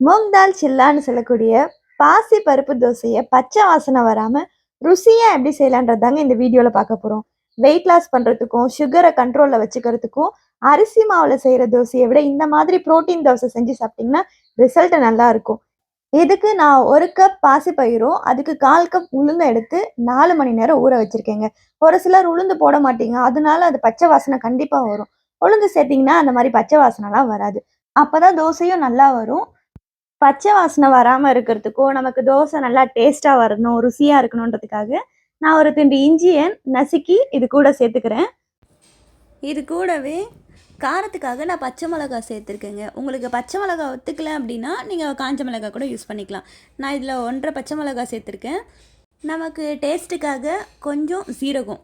மூங் தால் சில்லான்னு சொல்லக்கூடிய பாசி பருப்பு தோசையை பச்சை வாசனை வராமல் ருசியாக எப்படி செய்யலான்றதாங்க இந்த வீடியோவில் பார்க்க போகிறோம் வெயிட் லாஸ் பண்ணுறதுக்கும் சுகரை கண்ட்ரோலில் வச்சுக்கிறதுக்கும் அரிசி மாவில் செய்கிற தோசையை விட இந்த மாதிரி புரோட்டீன் தோசை செஞ்சு சாப்பிட்டிங்கன்னா ரிசல்ட்டு நல்லாயிருக்கும் இதுக்கு நான் ஒரு கப் பாசி பயிரும் அதுக்கு கால் கப் உளுந்து எடுத்து நாலு மணி நேரம் ஊற வச்சுருக்கேங்க. ஒரு சிலர் உளுந்து போட மாட்டீங்க அதனால அது பச்சை வாசனை கண்டிப்பாக வரும். உளுந்து சேர்த்திங்கன்னா அந்த மாதிரி பச்சை வாசனைலாம் வராது. அப்போ தான் தோசையும் நல்லா வரும். பச்சை வாசனை வராமல் இருக்கிறதுக்கும் நமக்கு தோசை நல்லா டேஸ்ட்டாக வரணும் ருசியாக இருக்கணுன்றதுக்காக நான் ஒரு துண்டு இஞ்சியை நசுக்கி இது கூட சேர்த்துக்கிறேன். இது கூடவே காரத்துக்காக நான் பச்சை மிளகா சேர்த்துருக்கேங்க. உங்களுக்கு பச்சை மிளகா ஒத்துக்கல அப்படின்னா நீங்கள் காஞ்ச மிளகா கூட யூஸ் பண்ணிக்கலாம். நான் இதில் ஒன்றரை பச்சை மிளகா சேர்த்துருக்கேன். நமக்கு டேஸ்ட்டுக்காக கொஞ்சம் சீரகம்.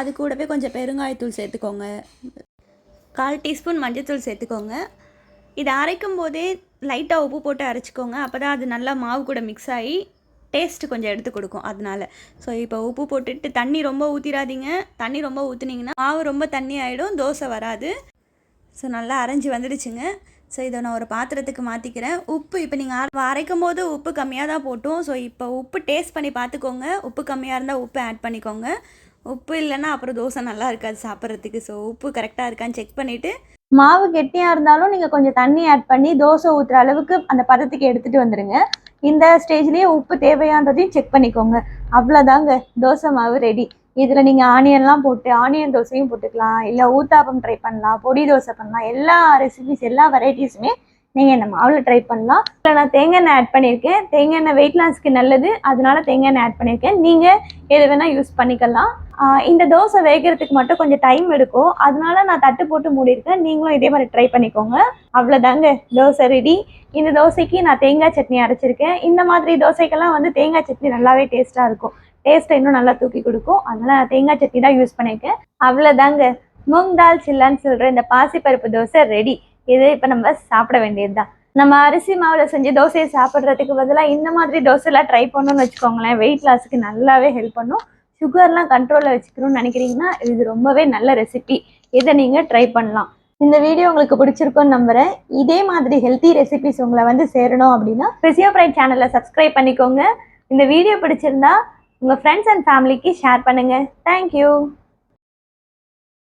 அது கூடவே கொஞ்சம் பெருங்காயத்தூள் சேர்த்துக்கோங்க. கால் டீஸ்பூன் மஞ்சத்தூள் சேர்த்துக்கோங்க. இதை அரைக்கும் போதே லைட்டாக உப்பு போட்டு அரைச்சிக்கோங்க. அப்போ தான் அது நல்லா மாவு கூட மிக்ஸ் ஆகி டேஸ்ட்டு கொஞ்சம் எடுத்து கொடுக்கும் அதனால. ஸோ இப்போ உப்பு போட்டுட்டு தண்ணி ரொம்ப ஊற்றிடாதீங்க தண்ணி ரொம்ப ஊற்றுனீங்கன்னா மாவு ரொம்ப தண்ணி ஆகிடும் தோசை வராது. ஸோ நல்லா அரைஞ்சி வந்துடுச்சுங்க. ஸோ இதை நான் ஒரு பாத்திரத்துக்கு மாற்றிக்கிறேன் உப்பு இப்போ நீங்கள் அரைக்கும் போது உப்பு கம்மியாக தான் போட்டோம். ஸோ இப்போ உப்பு டேஸ்ட் பண்ணி பார்த்துக்கோங்க உப்பு கம்மியாக இருந்தால் உப்பு ஆட் பண்ணிக்கோங்க. உப்பு இல்லைன்னா அப்புறம் தோசை நல்லா இருக்காது சாப்பிட்றதுக்கு. ஸோ உப்பு கரெக்டாக இருக்கான்னு செக் பண்ணிவிட்டு மாவு கெட்டியா இருந்தாலும் நீங்க கொஞ்சம் தண்ணி ஆட் பண்ணி தோசை ஊத்துற அளவுக்கு அந்த பதத்துக்கு எடுத்துட்டு வந்துருங்க. இந்த ஸ்டேஜ்லயே உப்பு தேவையான்றதையும் செக் பண்ணிக்கோங்க. அவ்வளோதாங்க தோசை மாவு ரெடி இதுல நீங்க ஆனியன்லாம் போட்டு ஆனியன் தோசையும் போட்டுக்கலாம். இல்ல ஊத்தாப்பம் ட்ரை பண்ணலாம் பொடி தோசை பண்ணலாம். எல்லா ரெசிபிஸ் எல்லா வெரைட்டிஸுமே நீங்கள் இந்த மாவில் ட்ரை பண்ணலாம். இல்லை நான் தேங்காய் எண்ணெய் ஆட் பண்ணியிருக்கேன் தேங்காய் எண்ணெய் வெயிட் லாஸ்க்கு நல்லது. அதனால தேங்காய் எண்ணெய் ஆட் பண்ணியிருக்கேன் நீங்கள் எது வேணால் யூஸ் பண்ணிக்கலாம். இந்த தோசை வேகிறதுக்கு மட்டும் கொஞ்சம் டைம் எடுக்கும். அதனால நான் தட்டு போட்டு மூடியிருக்கேன். நீங்களும் இதே மாதிரி ட்ரை பண்ணிக்கோங்க. அவ்வளோதாங்க தோசை ரெடி இந்த தோசைக்கு நான் தேங்காய் சட்னி அரைச்சிருக்கேன். இந்த மாதிரி தோசைக்கெல்லாம் வந்து தேங்காய் சட்னி நல்லாவே டேஸ்ட்டாக இருக்கும். டேஸ்ட்டை இன்னும் நல்லா தூக்கி கொடுக்கும். அதனால் நான் தேங்காய் சட்னி தான் யூஸ் பண்ணியிருக்கேன் அவ்வளோதாங்க மூங் தால் சில்லான்னு சொல்கிற இந்த பாசிப்பருப்பு தோசை ரெடி இது இப்போ நம்ம சாப்பிட வேண்டியது தான் நம்ம அரிசி மாவில் செஞ்சு தோசையை சாப்பிட்றதுக்கு பதிலாக இந்த மாதிரி தோசைலாம் ட்ரை பண்ணணும்னு வச்சுக்கோங்களேன். வெயிட் லாஸுக்கு நல்லாவே ஹெல்ப் பண்ணும். சுகர்லாம் கண்ட்ரோலில் வச்சுக்கணும்னு நினைக்கிறீங்கன்னா இது ரொம்பவே நல்ல ரெசிபி இதை நீங்கள் ட்ரை பண்ணலாம். இந்த வீடியோ உங்களுக்கு பிடிச்சிருக்கும்னு நம்புகிறேன் இதே மாதிரி ஹெல்த்தி ரெசிபிஸ் உங்களை வந்து சேரணும் அப்படின்னா ஃபிசியோப்ரைட் சேனலை சப்ஸ்கிரைப் பண்ணிக்கோங்க. இந்த வீடியோ பிடிச்சிருந்தா உங்கள் ஃப்ரெண்ட்ஸ் அண்ட் ஃபேமிலிக்கு ஷேர் பண்ணுங்கள் தேங்க்யூ